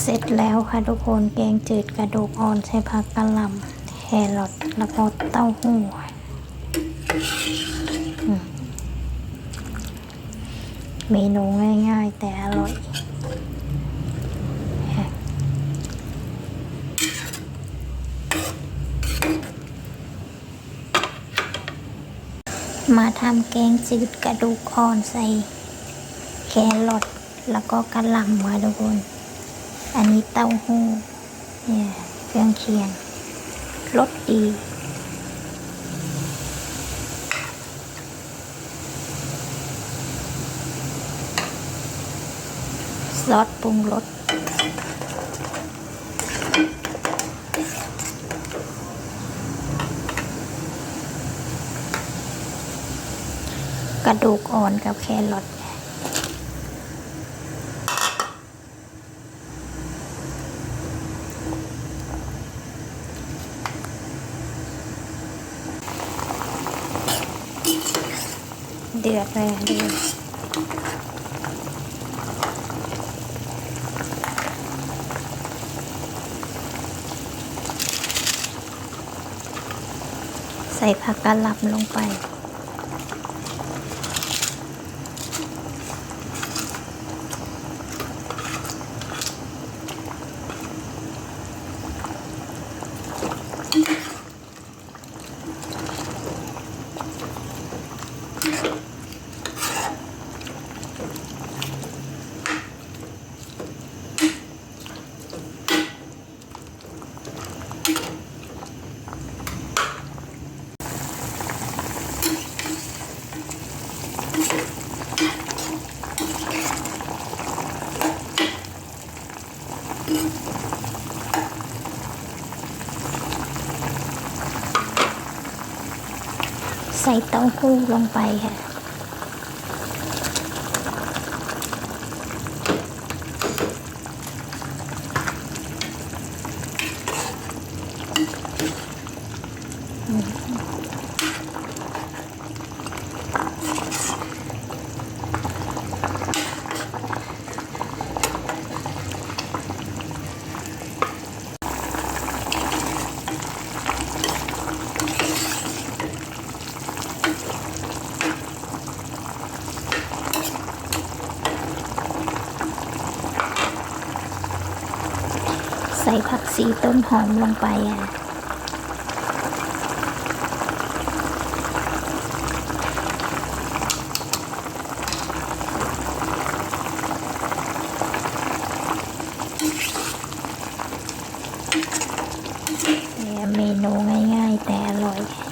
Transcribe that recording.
เสร็จแล้วค่ะทุกคนแกงจืดกระดูกอ่อนใช้ผักกะหล่ำแครอทแล้วก็เต้าหู้เมนูง่ายๆ แต่อร่อยมาทำแกงจืดกระดูกอ่อนใส่แครอทแล้วก็กระหล่ำค่ะทุกคน อันนี้เต้าหู้เนี่ยเครื่องเคียงรสดีซอสปรุงรสกระดูกอ่อนกับแครอท เดือดเลยดูใส่ผักกะหล่ำลงไป ใส่เต้าหู้ลงไปค่ะ ใส่ผักชีต้นหอมลงไปอะเนี่ยเมนูง่าย ๆ แต่อร่อย